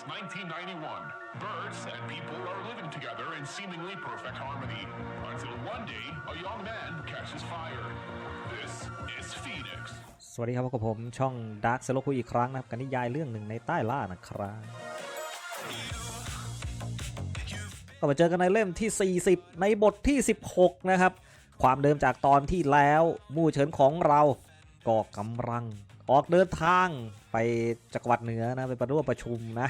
It's 1991. Birds and people are living together in seemingly perfect harmony. Until one day, a young man catches fire. This is Phoenix. สวัสดีครับพบกับผมช่อง Dark s e l o คุยอีกครั้งนะครับกับนิยายเรื่องหนึ่งในใต้ล่านะครับก็มาเจอกันในเล่มที่ 40 ในบทที่ 16 นะครับ ความเดิมจากตอนที่แล้วมู่เฉินของเราก็กำลังออกเดินทางไปจักรวรรดิเหนือนะไปประร่วมประชุมนะ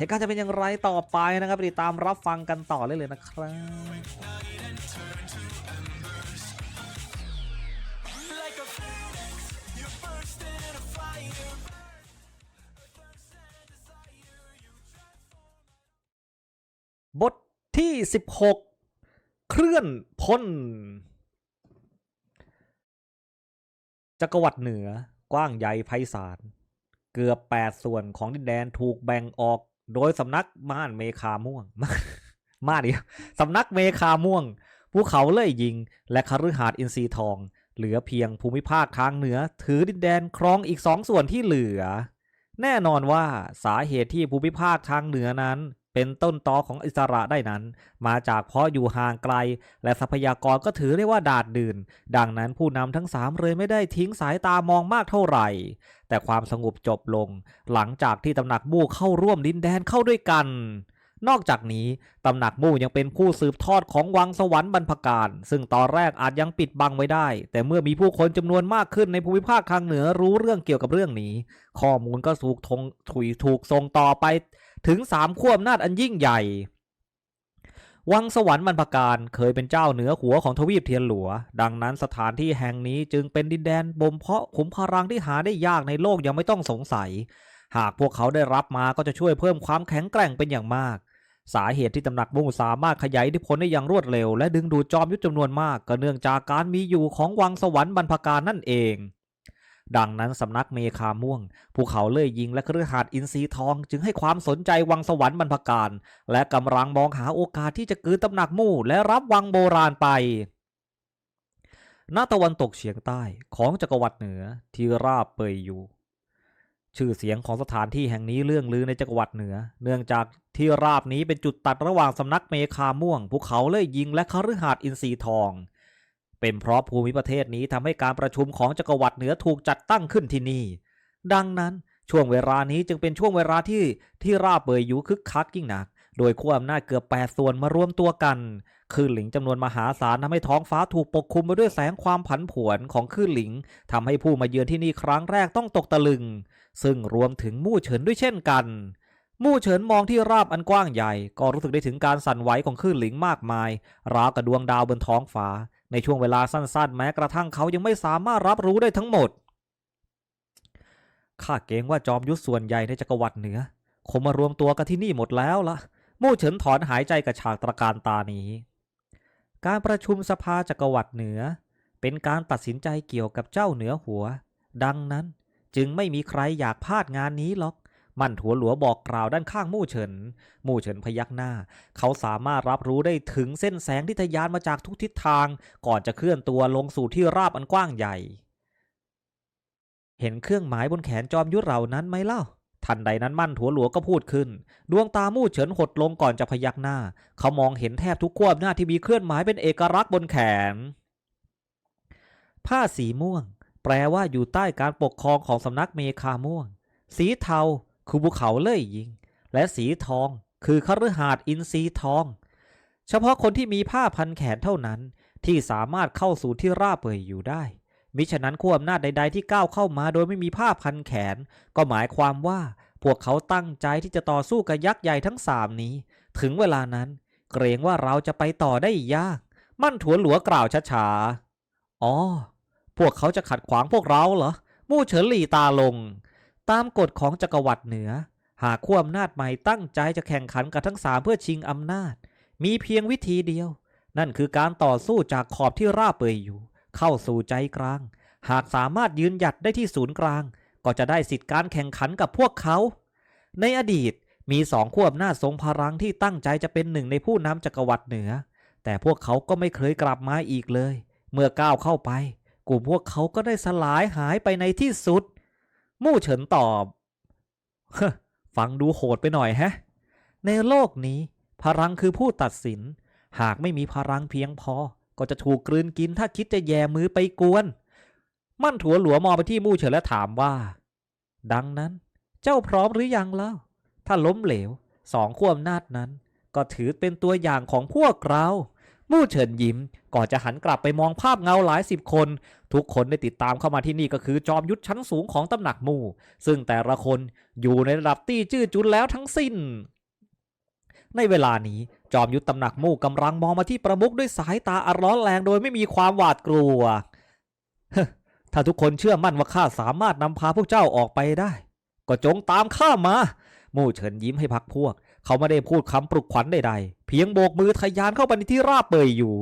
เหตุการณ์จะเป็นอย่างไรต่อไปนะครับติดตามรับฟังกันต่อเลยเลยนะครับบทที่ 16 เคลื่อนพ้นจักรวรรดิเหนือกว้างใหญ่ไพศาล เกือบ 8 ส่วนของดินแดนถูกแบ่งออก โดยสำนักม่านเมคาม่วงมาเดียวสำนักเมคาม่วง ภูเขาเล่ยยิง และคฤหาสน์อินทรีทอง เหลือเพียงภูมิภาคทางเหนือ ถือดินแดนครองอีกสองส่วนที่เหลือ แน่นอนว่าสาเหตุที่ภูมิภาคทางเหนือนั้นเป็นต้นตอของอิสระได้นั้น มาจากเพราะอยู่ห่างไกล และทรัพยากรก็ถือได้ว่าดาดดื่น ดังนั้นผู้นำทั้งสามเลยไม่ได้ทิ้งสายตามองมากเท่าไหร่ แต่ความสงบจบลง หลังจากที่ตำหนักมู่เข้าร่วมดินแดนเข้าด้วยกัน นอกจากนี้ตำหนักมู่ยังเป็นผู้สืบทอดของวังสวรรค์บรรพการ ซึ่งตอนแรกอาจยังปิดบังไว้ได้ แต่เมื่อมีผู้คนจำนวนมากขึ้นในภูมิภาคทางเหนือรู้เรื่องเกี่ยวกับเรื่องนี้ ข้อมูลก็ถูกทงถุยถูกส่งต่อไป ถึงสามขั้วอำนาจอันยิ่งใหญ่ วังสวรรค์บรรพการเคยเป็นเจ้าเหนือหัวของทวีปเทียนหลัว ดังนั้นสถานที่แห่งนี้จึงเป็นดินแดนบ่มเพาะขุมพลังที่หาได้ยากในโลกยังไม่ต้องสงสัย หากพวกเขาได้รับมาก็จะช่วยเพิ่มความแข็งแกร่งเป็นอย่างมาก สาเหตุที่ตำหนักมุ่งสามารถขยายอิทธิพลได้อย่างรวดเร็ว และดึงดูดจอมยุทธจำนวนมากก็เนื่องจากการมีอยู่ของวังสวรรค์บรรพการนั่นเอง ดังนั้นสำนักเมคาม่วง ภูเขาเล่ยยิงและเครือหาดอินทรีทอง จึงให้ความสนใจวังสวรรค์บรรพการ และกำลังมองหาโอกาสที่จะกืนตำหนักมู่และรับวังโบราณไปณตะวันตกเฉียงใต้ของจักรวรรดิเหนือที่ราบเปยอยู่ชื่อเสียงของสถานที่แห่งนี้เรื่องลือในจักรวรรดิเหนือ เนื่องจากที่ราบนี้เป็นจุดตัดระหว่างสำนักเมคาม่วงภูเขาเล่ยยิงและคฤหาสน์อินทรีทอง เป็นเพราะภูมิประเทศนี้ทำให้การประชุมของจักรวรรดิเหนือถูกจัดตั้งขึ้นที่นี่ ดังนั้นช่วงเวลานี้จึงเป็นช่วงเวลาที่ที่ราบเบยอยู่คึกคักยิ่งหนัก โดยขั้วอำนาจเกือบแปดส่วนมารวมตัวกันคลื่นหลิงจำนวนมหาศาลทำให้ท้องฟ้าถูกปกคลุมไปด้วยแสงความผันผวนของคลื่นหลิงทำให้ผู้มาเยือนที่นี่ครั้งแรกต้องตกตะลึง ซึ่งรวมถึงมู่เฉินด้วยเช่นกันมู่เฉินมองที่ราบอันกว้างใหญ่ ก็รู้สึกได้ถึงการสั่นไหวของคลื่นหลิงมากมาย ราวกับดวงดาวบนท้องฟ้า ในช่วงเวลาสั้นๆ แม้กระทั่งเขายังไม่สามารถรับรู้ได้ทั้งหมด ข้าเกรงว่าจอมยุทธส่วนใหญ่ในจักรวรรดิเหนือ คงมารวมตัวกันที่นี่หมดแล้วละมู่เฉินถอนหายใจกับฉากตระการตานี้ การประชุมสภาจักรวรรดิเหนือ เป็นการตัดสินใจเกี่ยวกับเจ้าเหนือหัว ดังนั้นจึงไม่มีใครอยากพลาดงานนี้หรอก มั่นถัวหลัวบอกกล่าวด้านข้างมู่เฉิน มู่เฉินพยักหน้า เขาสามารถรับรู้ได้ถึงเส้นแสงที่ทะยานมาจากทุกทิศทาง ก่อนจะเคลื่อนตัวลงสู่ที่ราบอันกว้างใหญ่ เห็นเครื่องหมายบนแขนจอมยุทธเหล่านั้นไหมเล่าทันใดนั้นมั่นถัวหลัวก็พูดขึ้น ดวงตามู่เฉินหดลงก่อนจะพยักหน้า เขามองเห็นแทบทุกควหน้าที่มีเคลื่อนหมายเป็นเอกลักษณ์บนแขน ผ้าสีม่วง แปลว่าอยู่ใต้การปกครองของสำนักเมคาม่วง สีเทา คือภูเขาเล่ยยิง และสีทองคือคฤหาสน์อินทรีทอง เฉพาะคนที่มีผ้าพันแขนเท่านั้นที่สามารถเข้าสู่ที่ราบเปยอยู่ได้ มิฉะนั้นขั้วอำนาจใด ๆ ที่ก้าวเข้ามาโดยไม่มีผ้าพันแขน ก็หมายความว่าพวกเขาตั้งใจที่จะต่อสู้กับยักษ์ใหญ่ทั้งสามนี้ ถึงเวลานั้น เกรงว่าเราจะไปต่อได้ยาก มั่นถวนหลัวกล่าวช้าๆอ๋อ พวกเขาจะขัดขวางพวกเราเหรอ มู่เฉินหลี่ตาลง ตามกฎของจักรวรรดิเหนือ หากขั้วอำนาจใหม่ตั้งใจจะแข่งขันกับทั้งสามเพื่อชิงอำนาจ มีเพียงวิธีเดียว นั่นคือการต่อสู้จากขอบที่ราบเปยอยู่ เข้าสู่ใจกลาง หากสามารถยืนหยัดได้ที่ศูนย์กลาง ก็จะได้สิทธิการแข่งขันกับพวกเขา ในอดีตมีสองขั้วอำนาจทรงพลังที่ตั้งใจจะเป็นหนึ่งในผู้นำจักรวรรดิเหนือ แต่พวกเขาก็ไม่เคยกลับมาอีกเลย เมื่อก้าวเข้าไป กลุ่มพวกเขาก็ได้สลายหายไปในที่สุด มู่เฉินตอบฟังดูโหดไปหน่อยแฮะ ในโลกนี้ พลังคือผู้ตัดสิน หากไม่มีพลังเพียงพอ ก็จะถูกกลืนกินถ้าคิดจะแย่มือไปกวน มั่นถัวหลัวมองไปที่มู่เฉินและถามว่า ดังนั้น เจ้าพร้อมหรือยังเล่า ถ้าล้มเหลวสองขั้วอำนาจนั้น ก็ถือเป็นตัวอย่างของพวกเรา มู่เฉินยิ้ม ก่อนจะหันกลับไปมองภาพเงาหลายสิบคน ทุกคนได้ติดตามเข้ามาที่นี่ก็คือจอมยุทธชั้นสูงของตำหนักมู่ ซึ่งแต่ละคนอยู่ในระดับตี้จื้อจุนแล้วทั้งสิ้น ในเวลานี้จอมยุทธตำหนักมู่กำลังมองมาที่ประมุขด้วยสายตาอันร้อนแรงโดยไม่มีความหวาดกลัวถ้าทุกคนเชื่อมั่นว่าข้าสามารถนำพาพวกเจ้าออกไปได้ ก็จงตามข้ามา มู่เฉินยิ้มให้พักพวก เขาไม่ได้พูดคำปลุกขวัญใดๆ เพียงโบกมือทะยานเข้าไปในที่ราบเปยอยู่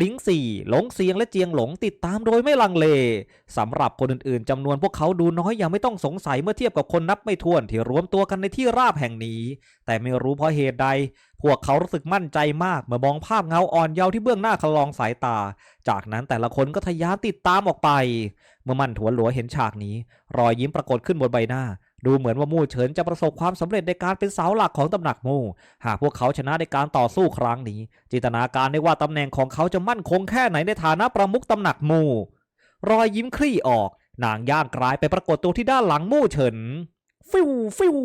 ลิงสี่หลงเสียงและเจียงหลงติดตามโดยไม่ลังเลสำหรับคนอื่นๆจำนวนพวกเขาดูน้อยอย่างไม่ต้องสงสัยเมื่อเทียบกับคนนับไม่ถ้วนที่รวมตัวกันในที่ราบแห่งนี้ แต่ไม่รู้เพราะเหตุใด พวกเขารู้สึกมั่นใจมากเมื่อมองภาพเงาอ่อนเยาว์ที่เบื้องหน้าคลองสายตา จากนั้นแต่ละคนก็ทะยานติดตามออกไป เมื่อมันถวนหลัวเห็นฉากนี้ รอยยิ้มปรากฏขึ้นบนใบหน้า ดูเหมือนว่ามู่เฉินจะประสบความสำเร็จในการเป็นเสาหลักของตำหนักมู่ หากพวกเขาชนะในการต่อสู้ครั้งนี้ จินตนาการได้ว่าตำแหน่งของเขาจะมั่นคงแค่ไหนในฐานะประมุขตำหนักมู่ รอยยิ้มคลี่ออก นางย่างกลายไปปรากฏตัวที่ด้านหลังมู่เฉินฟิวฟิว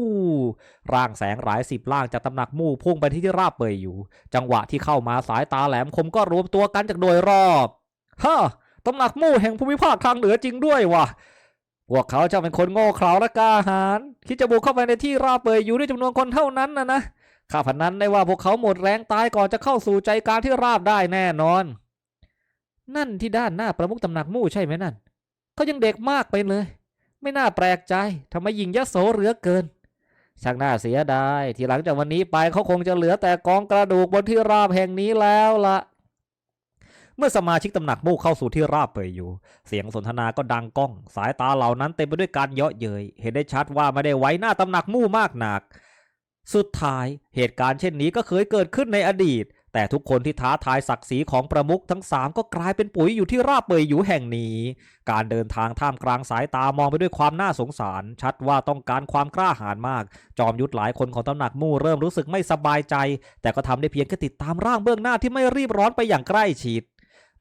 ร่างแสงหลายสิบล่างจากตำหนักมู่พุ่งไปที่ที่ราบเปยอยู่ จังหวะที่เข้ามาสายตาแหลมคมก็รวมตัวกันจากโดยรอบฮ่าตำหนักมู่แห่งภูมิภาคทางเหนือจริงด้วยว่ะ พวกเขาจะเป็นคนโง่เขลาและกล้าหาญคิดจะบุกเข้าไปในที่ราบเปยอยู่ด้วยจำนวนคนเท่านั้นนะนะข้าพนันได้ว่าพวกเขาหมดแรงตายก่อนจะเข้าสู่ใจกลารที่ราบได้แน่นอน นั่นที่ด้านหน้าประมุขตำหนักมู่ใช่ไหมนั่นเขายังเด็กมากไปเลย ไม่น่าแปลกใจทำไมยิงยโสเหลือเกินช่างน่าเสียดายที่หลังจากวันนี้ไปเขาคงจะเหลือแต่กองกระดูกบนที่ราบแห่งนี้แล้วละ เมื่อสมาชิกตำหนักมู่เข้าสู่ที่ราบเปยอยู่ เสียงสนทนาก็ดังก้อง สายตาเหล่านั้นเต็มไปด้วยการเยาะเย้ยเห็นได้ชัดว่าไม่ได้ไว้หน้าตำหนักมู่มากหนัก สุดท้ายเหตุการณ์เช่นนี้ก็เคยเกิดขึ้นในอดีต แต่ทุกคนที่ท้าทายศักดิ์ศรีของประมุขทั้งสามก็กลายเป็นปุ๋ยอยู่ที่ราบเปยอยู่แห่งนี้ การเดินทางท่ามกลางสายตามองไปด้วยความน่าสงสาร ชัดว่าต้องการความกล้าหาญมาก จอมยุทธหลายคนของตำหนักมู่เริ่มรู้สึกไม่สบายใจ แต่ก็ทำได้เพียงแค่ติดตามร่างเบื้องหน้าที่ไม่รีบร้อนไปอย่างใกล้ชิด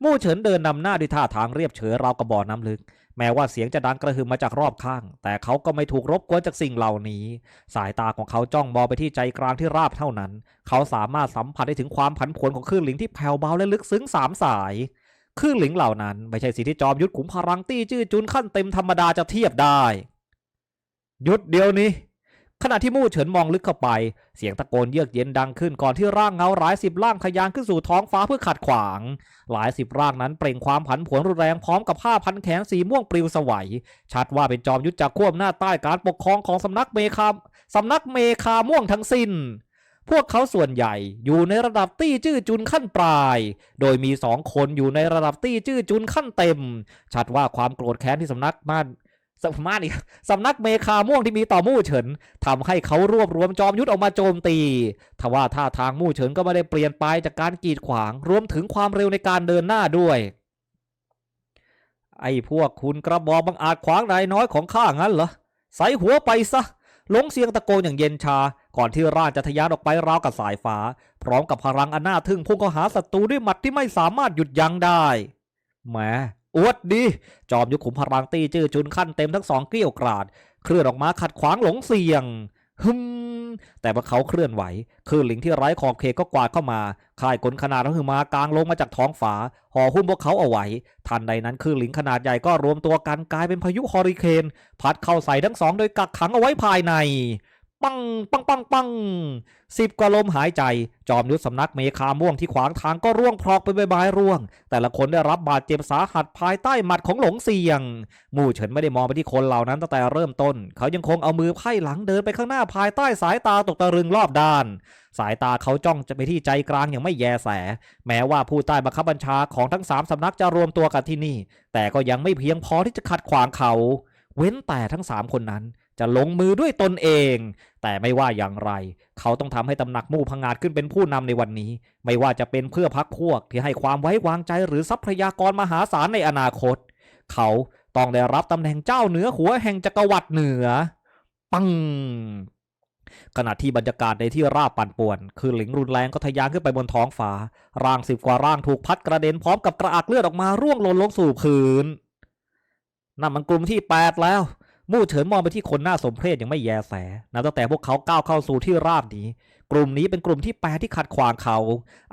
มู่เฉินเดินนำหน้าด้วยท่าทางเรียบเฉยราวกระบอกน้ำลึก แม้ว่าเสียงจะดังกระหึ่มมาจากรอบข้าง แต่เขาก็ไม่ถูกรบกวนจากสิ่งเหล่านี้ สายตาของเขาจ้องมองไปที่ใจกลางที่ราบเท่านั้น เขาสามารถสัมผัสได้ถึงความผันผวนของคลื่นหลิงที่แผ่วเบาและลึกซึ้งสามสายคลื่นหลิงเหล่านั้นไม่ใช่สิ่งที่จอมยุทธขุมพลังตี้จื้อจุนขั้นเต็มธรรมดาจะเทียบได้หยุดเดี๋ยวนี้ ขณะที่มู่เฉินมองลึกเข้าไป เสียงตะโกนเยือกเย็นดังขึ้นก่อนที่ร่างเงาหลายสิบร่างทะยานขึ้นสู่ท้องฟ้าเพื่อขัดขวาง หลายสิบร่างนั้นเปล่งความผันผวนรุนแรงพร้อมกับผ้าพันแขนสีม่วงปลิวสวัย ชัดว่าเป็นจอมยุทธจากควบหน้าใต้การปกครองของสำนักเมคาสำนักเมคาม่วงทั้งสิ้น พวกเขาส่วนใหญ่อยู่ในระดับตี้จื้อจุนขั้นปลาย โดยมีสองคนอยู่ในระดับตี้จื้อจุนขั้นเต็ม ชัดว่าความโกรธแค้นที่สำนักมา สำนักอีกสำนักเมคาม่วงที่มีต่อมู่เฉินทำให้เขารวบรวมจอมยุทธออกมาโจมตีทว่าท่าทางมู่เฉินก็ไม่ได้เปลี่ยนไปจากการกีดขวาง รวมถึงความเร็วในการเดินหน้าด้วย ไอ้พวกคุณกระบอกบังอาจขวางนายน้อยของข้างั้นเหรอใส่หัวไปซะลงเสียงตะโกนอย่างเย็นชา ก่อนที่ร่างจะทะยานออกไปราวกับสายฟ้า พร้อมกับพลังอันน่าทึ่งพุ่งเข้าหาศัตรูด้วยหมัดที่ไม่สามารถหยุดยั้งได้แหม อวดดี จอมยุทธขุมพลังตีจื้อจุนขั้นเต็มทั้งสองเกลี้ยวกราด เคลื่อนออกมาขัดขวางหลงเสียงฮึมแต่เมื่อเขาเคลื่อนไหวคลื่นหลิงที่ไร้ขอบเขตก็กวาดเข้ามาคลายกลขนาดทั้งหือมากลางลงมาจากท้องฟ้าห่อหุ้มพวกเขาเอาไว้ ทันใดนั้นคลื่นหลิงขนาดใหญ่ก็รวมตัวกันกลายเป็นพายุฮอริเคน พัดเข้าใส่ทั้งสองโดยกักขังเอาไว้ภายใน ปังปังปังปังสิบกว่าลมหายใจ จอมยุทธสำนักเมคาม่วงที่ขวางทางก็ร่วงพรอกไปใบไม้ร่วง แต่ละคนได้รับบาดเจ็บสาหัสภายใต้หมัดของหลงเสียง มู่เฉินไม่ได้มองไปที่คนเหล่านั้นตั้งแต่เริ่มต้น เขายังคงเอามือไพ่หลังเดินไปข้างหน้าภายใต้สายตาตกตะลึงรอบด้าน สายตาเขาจ้องจะไปที่ใจกลางอย่างไม่แยแส แม้ว่าผู้ใต้บังคับบัญชาของทั้งสามสำนักจะรวมตัวกันที่นี่ แต่ก็ยังไม่เพียงพอที่จะขัดขวางเขา เว้นแต่ทั้งสามคนนั้น จะลงมือด้วยตนเอง แต่ไม่ว่าอย่างไร เขาต้องทำให้ตำหนักมู่พังงาดขึ้นเป็นผู้นำในวันนี้ ไม่ว่าจะเป็นเพื่อพักพวกที่ให้ความไว้วางใจหรือทรัพยากรมหาศาลในอนาคต เขาต้องได้รับตำแหน่งเจ้าเหนือหัวแห่งจักรวรรดิเหนือ ปังขณะที่บรรยากาศในที่ราบปั่นป่วน คือหลิงรุนแรงก็ทะยานขึ้นไปบนท้องฟ้า ร่างสิบกว่าร่างถูกพัดกระเด็นพร้อมกับกระอักเลือดออกมาร่วงหล่นลงสู่พื้นนั่นมันกลุ่มที่แปดแล้ว มู่เฉินมองไปที่คนหน้าสมเพชยังไม่แยแสนับตั้งแต่พวกเขาก้าวเข้าสู่ที่ราบนี้ กลุ่มนี้เป็นกลุ่มที่แปลที่ขัดขวางเขา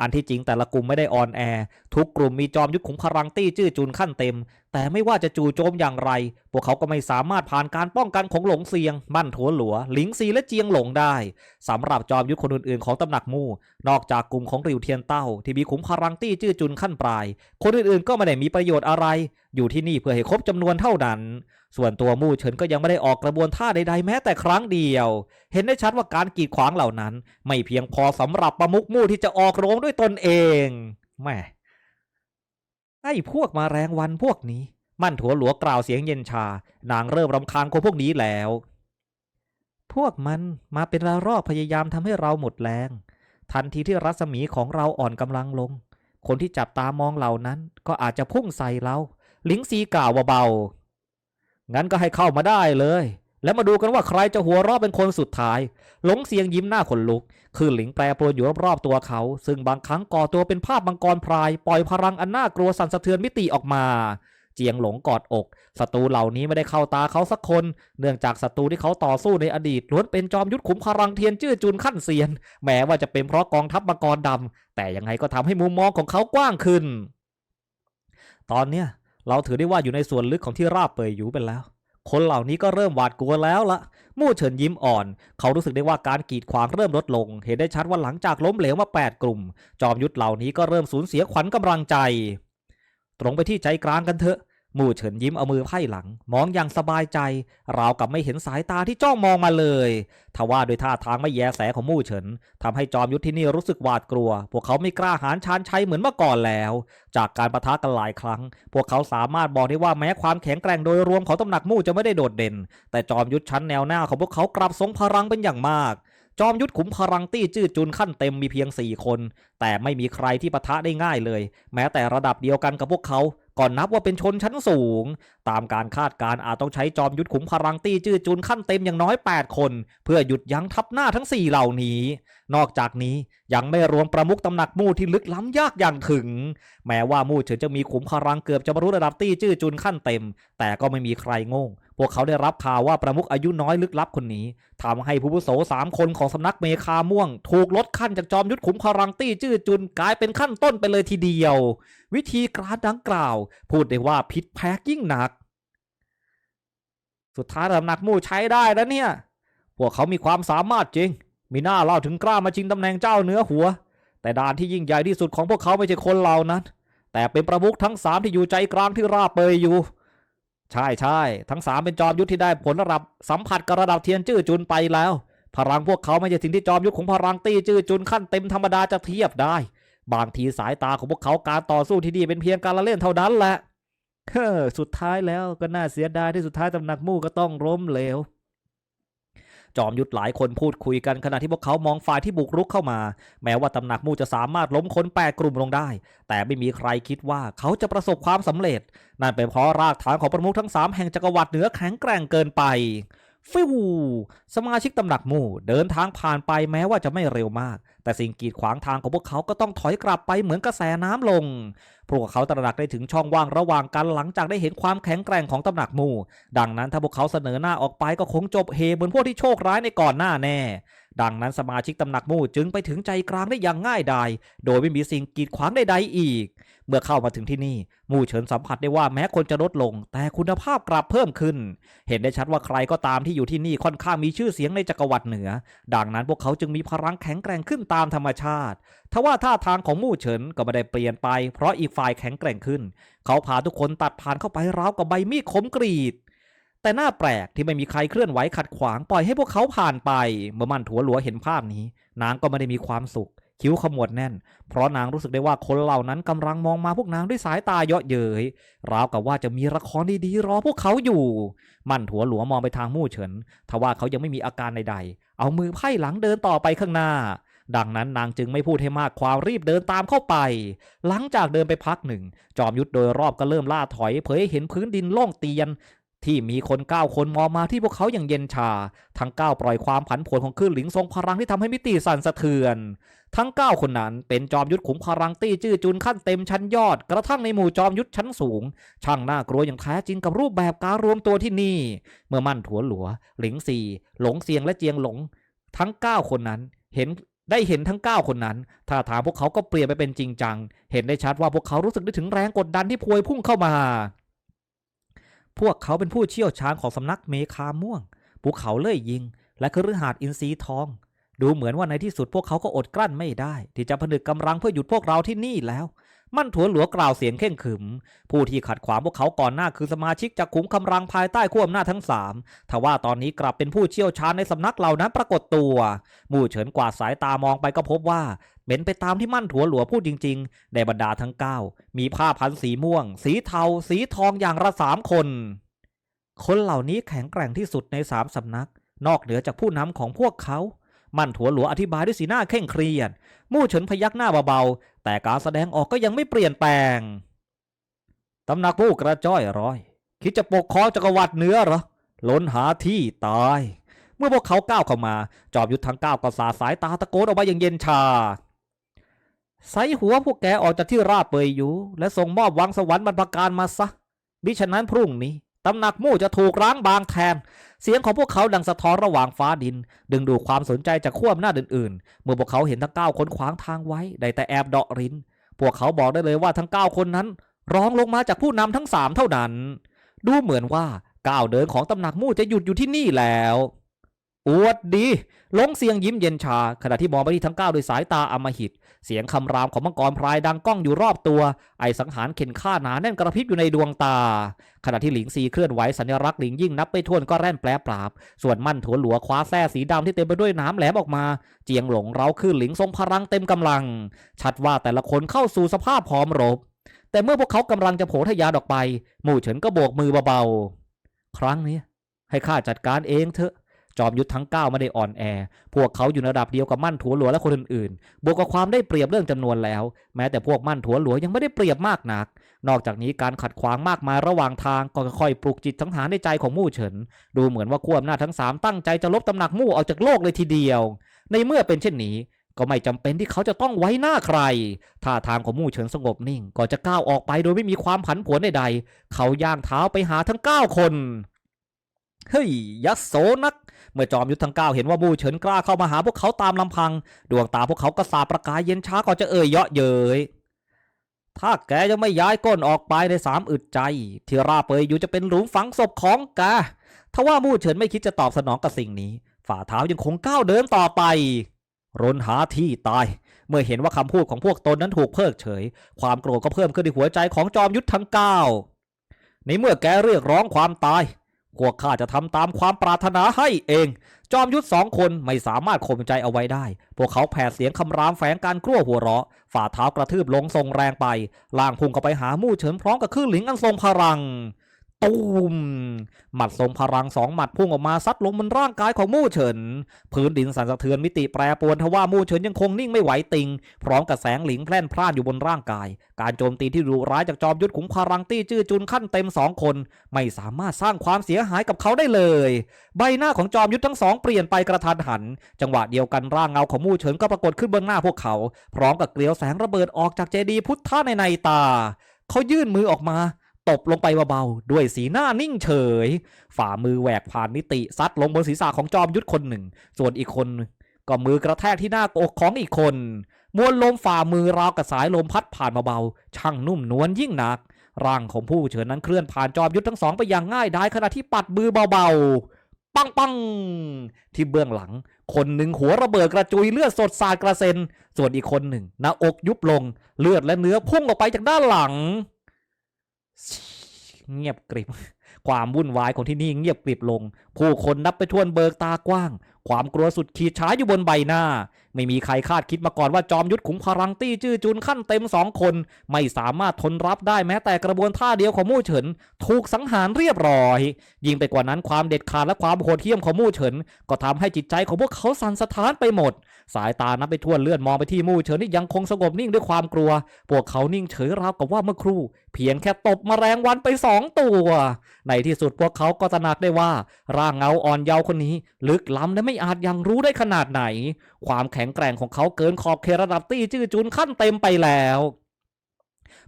อันที่จริงแต่ละกลุ่มไม่ได้ออนแอร์ทุกกลุ่มมีจอมยุทธขุมพลังตี้จื้อจุนขั้นเต็ม แต่ไม่ว่าจะจู่โจมอย่างไร พวกเขาก็ไม่สามารถผ่านการป้องกันของหลงเซียง มั่นถัวหลัว หลิงซีและเจียงหลงได้ สำหรับจอมยุทธคนอื่นๆของตำหนักมู่ นอกจากกลุ่มของริวเทียนเต้า ที่มีขุมพลังตี้จื้อจุนขั้นปลาย คนอื่นๆก็ไม่ได้มีประโยชน์อะไร อยู่ที่นี่เพื่อให้ครบจำนวนเท่านั้น ส่วนตัวมู่เฉินก็ยังไม่ได้ออกกระบวนท่าใดๆแม้แต่ครั้งเดียว เห็นได้ชัดว่าการกีดขวางเหล่านั้น ไม่เพียงพอสำหรับประมุขมู่ที่จะออกโรงด้วยตนเองแม่ ไอ้พวกมาแรงวันพวกนี้ มั่นถัวหลัวกล่าวเสียงเย็นชา นางเริ่มรำคาญคนพวกนี้แล้ว พวกมันมาเป็นระรอกพยายามทำให้เราหมดแรง ทันทีที่รัศมีของเราอ่อนกำลังลง คนที่จับตามองเหล่านั้น ก็อาจจะพุ่งใส่เรา ลิงซีกล่าวเบาๆงั้นก็ให้เข้ามาได้เลย แล้วมาดูกันว่าใครจะหัวเราะเป็นคนสุดท้าย หลงเสียงยิ้มหน้าขนลุก คือหลิงแปรปรวนอยู่รอบๆตัวเขา ซึ่งบางครั้งก่อตัวเป็นภาพมังกรพราย ปล่อยพลังอันน่ากลัวสั่นสะเทือนมิติออกมา เจียงหลงกอดอกศัตรูเหล่านี้ไม่ได้เข้าตาเขาสักคน เนื่องจากศัตรูที่เขาต่อสู้ในอดีตล้วนเป็นจอมยุทธขุมพลังเทียนจื้อจุนขั้นเซียน แม้ว่าจะเป็นเพราะกองทัพมังกรดำแต่ยังไงก็ทำให้มุมมองของเขากว้างขึ้น ตอนเนี้ยเราถือได้ว่าอยู่ในส่วนลึกของที่ราบเปยอยู่เป็นแล้ว คนเหล่านี้ก็เริ่มหวาดกลัวแล้วละมู่เฉินยิ้มอ่อน เขารู้สึกได้ว่าการกีดขวางเริ่มลดลง เห็นได้ชัดว่าหลังจากล้มเหลวมา 8 กลุ่ม จอมยุทธเหล่านี้ก็เริ่มสูญเสียขวัญกำลังใจ ตรงไปที่ใจกลางกันเถอะ มู่เฉินยิ้มเอามือไพ่หลัง มองอย่างสบายใจ ราวกับไม่เห็นสายตาที่จ้องมองมาเลยทว่าโดยท่าทางไม่แยแสของมู่เฉินทำให้จอมยุทธที่นี่รู้สึกหวาดกลัว พวกเขาไม่กล้าหาญชานชัยเหมือนเมื่อก่อนแล้ว จากการประทะกันหลายครั้ง พวกเขาสามารถบอกได้ว่าแม้ความแข็งแกร่งโดยรวมของตำหนักมู่จะไม่ได้โดดเด่น แต่จอมยุทธชั้นแนวหน้าของพวกเขากลับทรงพลังเป็นอย่างมากจอมยุทธขุมพลังตี้จื้อจุนขั้นเต็มมีเพียง 4 คน แต่ไม่มีใครที่ปะทะได้ง่ายเลย แม้แต่ระดับเดียวกันกับพวกเขา ก่อนนับว่าเป็นชนชั้นสูง ตามการคาดการอาจต้องใช้จอมยุทธขุมพลังตี้จื้อจุนขั้นเต็มอย่างน้อย 8 คน เพื่อหยุดยั้งทับหน้าทั้ง 4 เหล่านี้ นอกจากนี้ยังไม่รวมประมุขตำหนักมู่ที่ลึกล้ำยากอย่างถึง แม้ว่ามู่เฉินจะมีขุมพลังเกือบจะบรรลุระดับตี้จื้อจุนขั้นเต็ม แต่ก็ไม่มีใครโง่ง พวกเขาได้รับข่าวว่าประมุขอายุน้อยลึกลับคนนี้ทำให้ผู้วุโสสามคนของสำนักเมคาม่วง ถูกลดขั้นจากจอมยุทธขุมพลังตี้จื้อจุนกลายเป็นขั้นต้นไปเลยทีเดียว วิธีการดังกล่าว พูดได้ว่าผิดแพ้ยิ่งหนัก สุดท้ายตำหนักมู่ใช้ได้แล้วเนี่ย พวกเขามีความสามารถจริง มีหน้าเล่าถึงกล้ามาชิงตำแหน่งเจ้าเนื้อหัว แต่ด่านที่ยิ่งใหญ่ที่สุดของพวกเขาไม่ใช่คนเหล่านั้น แต่เป็นประมุขทั้งสามที่อยู่ใจกลางที่ราบเปยอยู่ ใช่ใช่ทั้งสามเป็นจอมยุทธที่ได้ผลระดับสัมผัสกับระดับเทียนจื้อจุนไปแล้ว พลังพวกเขาไม่ใช่สิ่งที่จอมยุทธของพลังตี้จื้อจุนขั้นเต็มธรรมดาจะเทียบได้ บางทีสายตาของพวกเขาการต่อสู้ที่ดีเป็นเพียงการละเล่นเท่านั้นแหละเฮ้อสุดท้ายแล้วก็น่าเสียดายที่สุดท้ายตำหนักมู่ก็ต้องล้มเหลว จอมยุทธหลายคนพูดคุยกันขณะที่พวกเขามองฝ่ายที่บุกรุกเข้ามา แม้ว่าตำหนักมู่จะสามารถล้มคนแปดกลุ่มลงได้ แต่ไม่มีใครคิดว่าเขาจะประสบความสำเร็จ นั่นเป็นเพราะรากฐานของประมุขทั้งสามแห่งจักรวรรดิเหนือแข็งแกร่งเกินไป ฟิวสมาชิกตำหนักหมู่ เดินทางผ่านไปแม้ว่าจะไม่เร็วมาก แต่สิ่งกีดขวางทางของพวกเขาก็ต้องถอยกลับไปเหมือนกระแสน้ำลง พวกเขาตระหนักได้ถึงช่องว่างระหว่างกันหลังจากได้เห็นความแข็งแกร่งของตำหนักหมู่ ดังนั้นถ้าพวกเขาเสนอหน้าออกไปก็คงจบเฮเหมือนพวกที่โชคร้ายในก่อนหน้าแน่ ดังนั้นสมาชิกตำหนักมู่จึงไปถึงใจกลางได้อย่างง่ายดาย โดยไม่มีสิ่งกีดขวางใดๆอีก เมื่อเข้ามาถึงที่นี่มู่เฉินสัมผัสได้ว่าแม้คนจะลดลง แต่คุณภาพกลับเพิ่มขึ้น เห็นได้ชัดว่าใครก็ตามที่อยู่ที่นี่ค่อนข้างมีชื่อเสียงในจักรวรรดิเหนือ ดังนั้นพวกเขาจึงมีพลังแข็งแกร่งขึ้นตามธรรมชาติทว่าท่าทางของมู่เฉินก็ไม่ได้เปลี่ยนไป เพราะอีกฝ่ายแข็งแกร่งขึ้น เขาพาทุกคนตัดผ่านเข้าไปราวกับใบมีดคมกรีด แต่น่าแปลกที่ไม่มีใครเคลื่อนไหวขัดขวางปล่อยให้พวกเขาผ่านไป เมื่อมันถัวหลัวเห็นภาพนี้ นางก็ไม่ได้มีความสุข คิ้วขมวดแน่น เพราะนางรู้สึกได้ว่าคนเหล่านั้นกำลังมองมาพวกนางด้วยสายตาเยาะเย้ยราวกับว่าจะมีละครดีๆรอพวกเขาอยู่ มันถัวหลัวมองไปทางมู่เฉินทว่าเขายังไม่มีอาการใดๆ เอามือไพ่หลังเดินต่อไปข้างหน้าดังนั้นนางจึงไม่พูดให้มากความรีบเดินตามเข้าไป หลังจากเดินไปพักหนึ่ง จอมยุทธโดยรอบก็เริ่มล่าถอย เผยให้เห็นพื้นดินโล่งเตียน ที่มีคนเก้าคนมองมาที่พวกเขาอย่างเย็นชา ทั้งเก้าปล่อยความผันผวนของคลื่นหลิงทรงพลังที่ทำให้มิติสั่นสะเทือน ทั้งเก้าคนนั้นเป็นจอมยุทธขุมพลังตี้จื้อจุนขั้นเต็มชั้นยอด กระทั่งในหมู่จอมยุทธชั้นสูง ช่างน่ากลัวอย่างแท้จริงกับรูปแบบการรวมตัวที่นี่ เมื่อมั่นถัวหลัว หลิงซีหลงเซียงและเจียงหลง ทั้งเก้าคนนั้นเห็นได้เห็นทั้งเก้าคนนั้นท่าทางพวกเขาก็เปลี่ยนไปเป็นจริงจัง เห็นได้ชัดว่าพวกเขารู้สึกได้ถึงแรงกดดันที่พวยพุ่งเข้ามา พวกเขาเป็นผู้เชี่ยวชาญของสำนักเมคาม่วงภูเขาเล่ยยิง และคฤหาสน์อินทรีทอง ดูเหมือนว่าในที่สุดพวกเขาก็อดกลั้นไม่ได้ ที่จะผนึกกำลังเพื่อหยุดพวกเราที่นี่แล้ว มั่นถัวหลัวกล่าวเสียงเข่งขึม ผู้ที่ขัดขวางพวกเขาก่อนหน้าคือสมาชิกจากขุมกำลังภายใต้ขั้วอำนาจทั้งสามทว่าตอนนี้กลับเป็นผู้เชี่ยวชาญในสำนักเหล่านั้นปรากฏตัว มู่เฉินกวาดสายตามองไปก็พบว่าเป็นไปตามที่มั่นถัวหลัวพูดจริงๆ ในบรรดาทั้งเก้ามีผ้าพันสีม่วง สีเทา สีทองอย่างละสามคน คนเหล่านี้แข็งแกร่งที่สุดในสามสำนัก นอกเหนือจากผู้นำของพวกเขา มั่นถัวหลัวอธิบายด้วยสีหน้าเคร่งเครียด มู่เฉินพยักหน้าเบาๆ แต่การแสดงออกก็ยังไม่เปลี่ยนแปลง ตำหนักมู่กระจ้อยร้อย คิดจะปกครองจักรวรรดิเหนือเหรอ ล้นหาที่ตาย เมื่อพวกเขาก้าวเข้ามา จอบยุทธทั้งก้าวก็สาสายตาตะโกนออกมาอย่างเย็นชาใส่หัวพวกแกออกจากที่ราบเปยอยู่ และส่งมอบวังสวรรค์บรรพการมาซะมิฉะนั้นพรุ่งนี้ตำหนักมู่จะถูกร้างบางแทน เสียงของพวกเขาดังสะท้อนระหว่างฟ้าดิน ดึงดูดความสนใจจากขั้วอำนาจอื่นๆ เมื่อพวกเขาเห็นทั้งเก้าคนขวางทางไว้ได้แต่แอบเดาะรินพวกเขาบอกได้เลยว่าทั้งเก้าคนนั้น ร้องลงมาจากผู้นำทั้งสามเท่านั้น ดูเหมือนว่าก้าวเดินของตำหนักมู่จะหยุดอยู่ที่นี่แล้ว อวดดี ลงเสียงยิ้มเย็นชา ขณะที่มองไปที่ทั้งเก้าด้วยสายตาอำมหิต เสียงคำรามของมังกรพรายดังก้องอยู่รอบตัว ไอสังหารเข็นฆ่าหนาแน่นกระพริบอยู่ในดวงตา ขณะที่หลิงซีเคลื่อนไหวสัญลักษณ์หลิงยิ่งนับไปทวนก็แร่นแปรปราบ ส่วนมั่นถัวหลัวคว้าแส้สีดำที่เต็มไปด้วยน้ำแหลมออกมา เจียงหลงเร้าขึ้นหลิงทรงพลังเต็มกำลัง ชัดว่าแต่ละคนเข้าสู่สภาพพร้อมรบ แต่เมื่อพวกเขากำลังจะโผทะยานออกไป หมู่เฉินก็โบกมือเบาๆครั้งนี้ให้ข้าจัดการเองเถอะ จอมยุทธทั้งเก้าไม่ได้อ่อนแอ พวกเขาอยู่ในระดับเดียวกับมั่นถัวหลวและคนอื่นๆ บวกกับความได้เปรียบเรื่องจำนวนแล้ว แม้แต่พวกมั่นถัวหลวยังไม่ได้เปรียบมากนัก นอกจากนี้การขัดขวางมากมายระหว่างทางก็ค่อยๆปลุกจิตสังหารในใจของมู่เฉิน ดูเหมือนว่าขั้วอำนาจทั้งสามตั้งใจจะลบตำหนักมู่ออกจากโลกเลยทีเดียว ในเมื่อเป็นเช่นนี้ก็ไม่จำเป็นที่เขาจะต้องไว้หน้าใคร ท่าทางของมู่เฉินสงบนิ่งก่อนจะก้าวออกไปโดยไม่มีความผันผวนใดๆ เขาย่างเท้าไปหาทั้งเก้าคน เฮ้ยยักโสนัก เมื่อจอมยุทธทั้งเก้าเห็นว่ามูเฉินกล้าเข้ามาหาพวกเขาตามลำพัง ดวงตาพวกเขาก็สาประกายเย็นช้าก่อนจะเอ่ยเยาะเย้ยถ้าแกยังไม่ย้ายก้นออกไปในสามอึดใจ ที่ราเปยอยู่จะเป็นหลุมฝังศพของแกทว่ามู่เฉินไม่คิดจะตอบสนองกับสิ่งนี้ ฝ่าเท้ายังคงก้าวเดินต่อไป รนหาที่ตาย เมื่อเห็นว่าคำพูดของพวกตนนั้นถูกเพิกเฉย ความโกรธก็เพิ่มขึ้นในหัวใจของจอมยุทธทั้งเก้าในเมื่อแกเรียกร้องความตาย พวกข้าจะทำตามความปรารถนาให้เอง จอมยุทธสองคนไม่สามารถข่มใจเอาไว้ได้ พวกเขาแผดเสียงคำรามแฝงการกลั้วหัวเราะ ฝ่าเท้ากระทืบลงทรงแรงไป ล่างพุ่งเข้าไปหามู่เฉินพร้อมกับคลื่นหลิงอันทรงพลัง ตูมหมัดทรงพลังสองหมัดพุ่งออกมาซัดลงบนร่างกายของมู่เฉิน พื้นดินสั่นสะเทือนมิติแปรปรวนทว่ามู่เฉินยังคงนิ่งไม่ไหวติง พร้อมกับแสงหลิงแพร่นพร่านอยู่บนร่างกาย การโจมตีที่ดุร้ายจากจอมยุทธขุมพลังตี้จื้อจุนขั้นเต็มสองคน ไม่สามารถสร้างความเสียหายกับเขาได้เลย ใบหน้าของจอมยุทธทั้งสองเปลี่ยนไปกระทันหัน จังหวะเดียวกันร่างเงาของมู่เฉินก็ปรากฏขึ้นบื้องหน้าพวกเขา พร้อมกับเกลียวแสงระเบิดออกจากเจดีย์พุทธะในในตา เขายื่นมือออกมา ตบลงไปเบาๆ ด้วยสีหน้านิ่งเฉย ฝ่ามือแหวกผ่านมิติซัดลงบนศีรษะของจอมยุทธคนหนึ่ง ส่วนอีกคนก็มือกระแทกที่หน้าอกของอีกคน มวลลมฝ่ามือราวกับสายลมพัดผ่านเบาๆ ช่างนุ่มนวลยิ่งนัก ร่างของผู้เฉินนั้นเคลื่อนผ่านจอมยุทธทั้งสองไปอย่างง่ายดายขณะที่ปัดมือเบาๆ ปังปังที่เบื้องหลัง คนหนึ่งหัวระเบิดกระจุยเลือดสดสาดกระเซ็น ส่วนอีกคนหนึ่งหน้าอกยุบลง เลือดและเนื้อพุ่งออกไปจากด้านหลัง เงียบกริบ ความวุ่นวายของที่นี่เงียบกริบลง ผู้คนนับไปทวนเบิกตากว้าง ความกลัวสุดขีดฉายอยู่บนใบหน้า ไม่มีใครคาดคิดมาก่อนว่าจอมยุทธขุมพลังตี้จื้อจุนขั้นเต็มสองคน ไม่สามารถทนรับได้แม้แต่กระบวนท่าเดียวของมู่เฉิน ถูกสังหารเรียบร้อย ยิ่งไปกว่านั้นความเด็ดขาดและความโหดเหี้ยมของมู่เฉิน ก็ทำให้จิตใจของพวกเขาสั่นสะท้านไปหมด สายตานับไปทั่วเลื่อนมองไปที่มู่เฉินที่ยังคงสงบนิ่งด้วยความกลัว พวกเขานิ่งเฉยราวกับว่าเมื่อครู่ เพียงแค่ตบมแมลงวันไปสองตัว ในที่สุดพวกเขาก็ตระหนักได้ว่า ร่างเงาอ่อนเยาว์คนนี้ ลึกล้ำและไม่อาจยังรู้ได้ขนาดไหน ความแข็งแกร่งของเขาเกินขอบเขตระดับตี้จื้อจุนขั้นเต็มไปแล้ว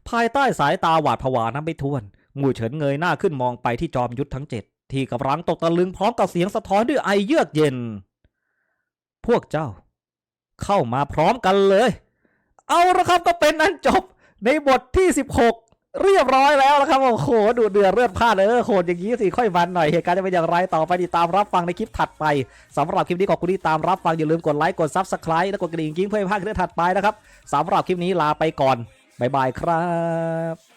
ภายใต้สายตาหวาดผวานั้นไปทวนหมู่เฉินเงยหน้าขึ้นมองไปที่จอมยุทธทั้งเจ็ดที่กำลังตกตะลึงพร้อมกับเสียงสะท้อนด้วยไอเยือกเย็น พวกเจ้า เข้ามาพร้อมกันเลย เอาละครับก็เป็นอันจบในบทที่ 16 เรียบร้อยแล้วนะครับโอ้โหดูเดือดเลือดพลาดเออโหดอย่างนี้สิค่อยวันหน่อยเหตุการณ์จะเป็นอย่างไรต่อไปติดตามรับฟังในคลิปถัดไปสำหรับคลิปนี้ขอบคุณที่ตามรับฟังอย่าลืมกดไลค์กดซับสไคร b e และกดกระดิ่งกิ้งเพื่อให้พลาดคลิปถัดไปนะครับสำหรับคลิปนี้ลาไปก่อนบ๊ายบายครับ